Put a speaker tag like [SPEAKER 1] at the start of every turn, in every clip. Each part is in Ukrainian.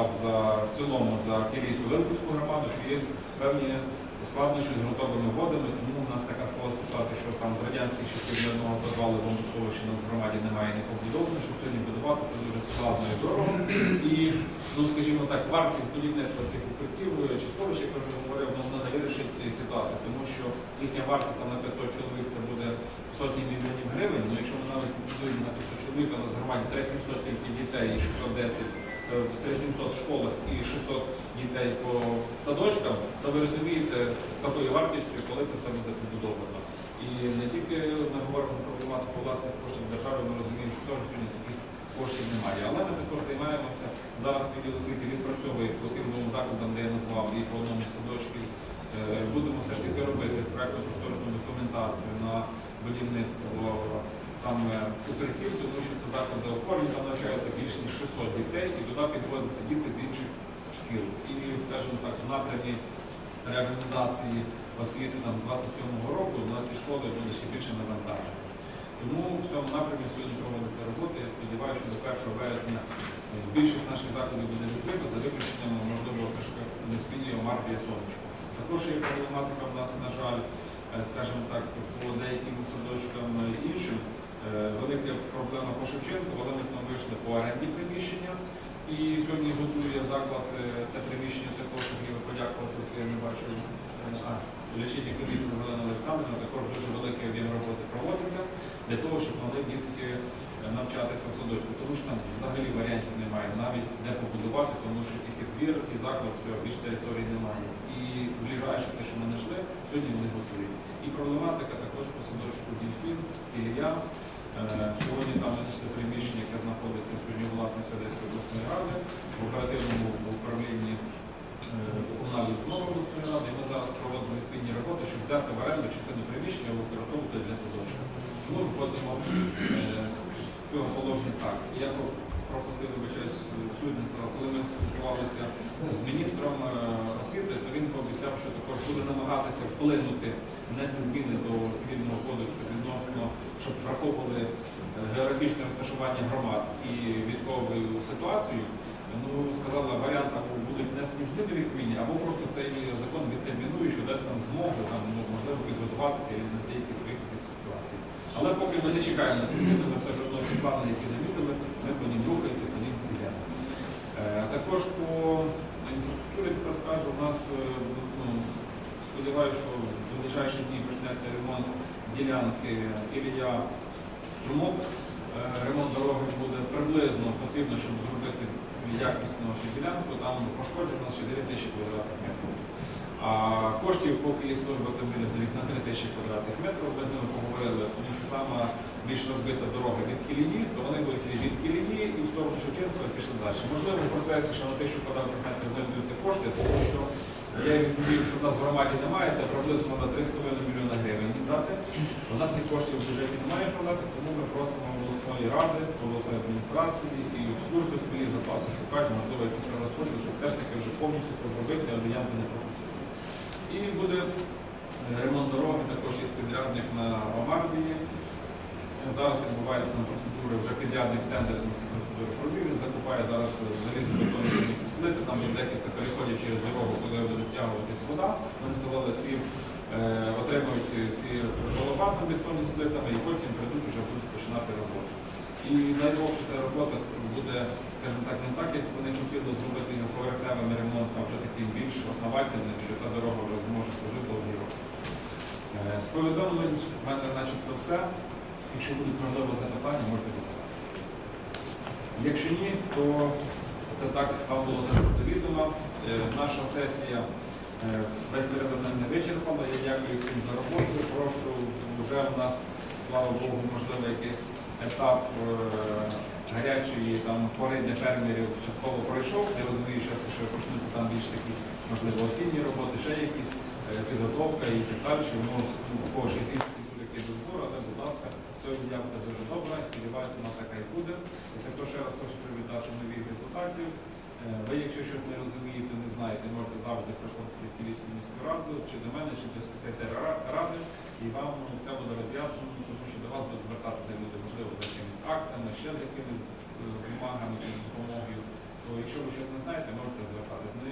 [SPEAKER 1] сказав за в цілому за Київську Великівську громаду, що є певні складнощі з ґрунтовими водами, тому у нас така склала ситуація, що там з радянських часів ні одного підвалу бомбосховища на громаді немає не побудовано, щоб сьогодні будувати це дуже складно і дорого. І, ну скажімо так, вартість будівництва цих укриттів е, чи як я вже говорив, вона не вирішить ситуацію, тому що їхня вартість там на 500 чоловік це буде сотні мільйонів гривень. Ну якщо навіть будуємо на 500 чоловік, а на громаді 3700 тільки дітей і 610 3700 в школах і 600 дітей по садочкам, то ви розумієте з такою вартістю, коли це все буде побудовано. І не тільки ми говоримо за проблематику власних коштів держави, ми розуміємо, що теж сьогодні таких коштів немає. Але ми також займаємося зараз відділ освіти відпрацьовує по цим двом закладам, де я назвав, і по одному садочку. Е, Будемо все ж таки робити проєктну кошторисну документацію на саме укриттів, тому що це заклади опорні, там навчаються більше ніж 600 дітей, і туди підвозяться діти з інших шкіл. І, скажімо так, в напрямі реорганізації освіти там, з 27-го року на ці школи буде ще більше навантаження. Тому в цьому напрямі сьогодні проводиться робота. Я сподіваюся, що до 1 березня більшість наших закладів буде закрита за виключенням, можливо, не спільні Марвія Сонечко. Також є проблематика в нас, на жаль, скажімо так, по деяким садочкам іншим. Е, Велика проблема по Шевченку, вони ми вийшли по оренді приміщення. І сьогодні готує заклад е, це приміщення також, хотів подякувати, я не бачу е, а, лічильній комісії Зелена Олександрівна, також дуже великий об'єм роботи проводиться для того, щоб могли дітки е, навчатися в садочку. Тому що там взагалі варіантів немає, навіть де побудувати, тому що тільки двір і заклад, все, більш території немає. І ближайше те, що ми знайшли, сьогодні вони готують. І проблематика також по садочку Ілія. Е, Сьогодні там знайшли приміщення, яке знаходиться сьогодні у власності Одеської обласної ради в оперативному управлінні е, комунальної установи обласної ради. Ми зараз проводимо відповідні роботи, щоб взяти в оренду частину приміщення використовувати для садочка. Ми виходимо е, з цього положення так. Я пропустив, вибачаюсь, не коли ми спілкувалися з міністром освіти, то він пообіцяв, що також буде намагатися вплинути, внести зміни до цивільного кодексу відносно, щоб враховували е, географічне розташування громад і військову ситуацію. Ну, сказала, варіант або будуть внесені зміни відповідні, або просто цей закон відтермінує, що дасть нам змогу там, ну, можливо підготуватися і знайти якісь вихід із ситуації. Але поки ми не чекаємо на ці зміни, ми все ж одно ті плани, які намітили, ми по ним рухаємося, по ним йдемо. Е, Також по інфраструктурі тепер скажу, у нас е, ну, сподіваюся, що в ближайші дні почнеться ремонт ділянки Ілія Струмок. Е, Ремонт дороги буде приблизно потрібно, щоб зробити якісну ділянку. Там пошкоджено ще 9 тисяч квадратних метрів. А коштів, поки є служба автомобільних доріг на 3 тисячі квадратних метрів, ми з ними поговорили, тому що сама більш розбита дорога від Кілії, то вони будуть від Кілії і в сторону Шевченка пішли далі. Можливо, в процесі ще на тисячу квадратних метрів знайдуться кошти, тому що я відповів, що в нас в громаді немає, це приблизно на 3,5 мільйона гривень дати. У нас цих коштів в бюджеті немає що тому ми просимо обласної ради, обласної адміністрації і в служби свої запаси шукати, можливо, якісь перерозподіл, щоб все ж таки вже повністю все зробити, а варіанти не пропустити. І буде е, ремонт дороги, також є підрядник на Омарбії. Зараз відбувається на процедури, вже підрядник тендер на процедури провів, він закупає зараз залізобетонні сплити, там є декілька переходів через дорогу, коли буде стягуватись вода. Вони сказали, ці е, отримують ці жолобатні бетонні сплитами і потім прийдуть вже будуть починати роботу. І дай Бог, що ця робота буде, скажімо так, не так, як вони хотіли зробити його поверхневим ремонтом, а вже таким більш основательним, що ця дорога вже зможе служити довгі роки. Е, З повідомлень в мене начебто все. Якщо будуть можливо запитання, можете запитати. Якщо ні, то це так було теж до відома. Е, Наша сесія е, порядок не вичерпала. Я дякую всім за роботу. Прошу, вже у нас, слава Богу, можливо, якийсь етап е, гарячої там пориння фермерів частково пройшов. Я розумію, що що почнуться там більш такі, можливо, осінні роботи, ще якісь е, підготовка і так далі. Ну, в когось із інших які до збору, але, будь ласка, сьогодні дякую дуже добре. Сподіваюся, вона така і буде. І також ще раз хочу привітати нових депутатів. Е, Ви, якщо щось не розумієте, знаєте, можете завжди приходити в Київську міську раду, чи до мене, чи до секретаря ради, і вам все буде роз'яснено, тому що до вас будуть звертатися люди, можливо, за якимись актами, ще е, з якимись вимагами чи допомогою. То якщо ви щось не знаєте, можете звертатися. Ну,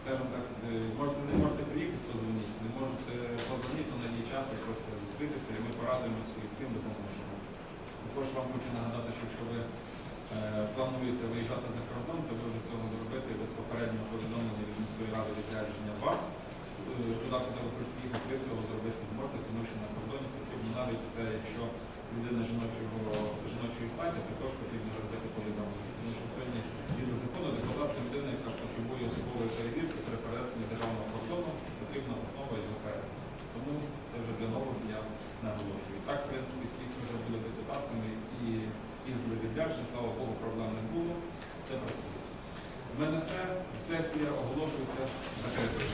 [SPEAKER 1] скажімо так, е, можете, не можете приїхати, позвоніть, не можете позвонити, то на час якось збитися, і ми порадуємося і всім допоможемо. Також вам хочу нагадати, що якщо ви е, плануєте виїжджати за кордон, то ви вже цього зробити без попереднього повідомлення ради відрядження вас. Е, Туди, куди ви хочете їхати, ви цього зробити зможете, тому що на кордоні потрібно навіть це, якщо людина жіночого жіночої статі, також потрібно робити повідомлення. Тому що сьогодні згідно закону декларація людини, яка потребує особової перевірки при перетині державного кордону, потрібна основа його перетину. Тому це вже для нового я наголошую. Так, в принципі, ті, хто вже були депутатами і їздили відрядження, слава Богу, проблем не було. Це працює. В мене все. Сесія оголошується закритою.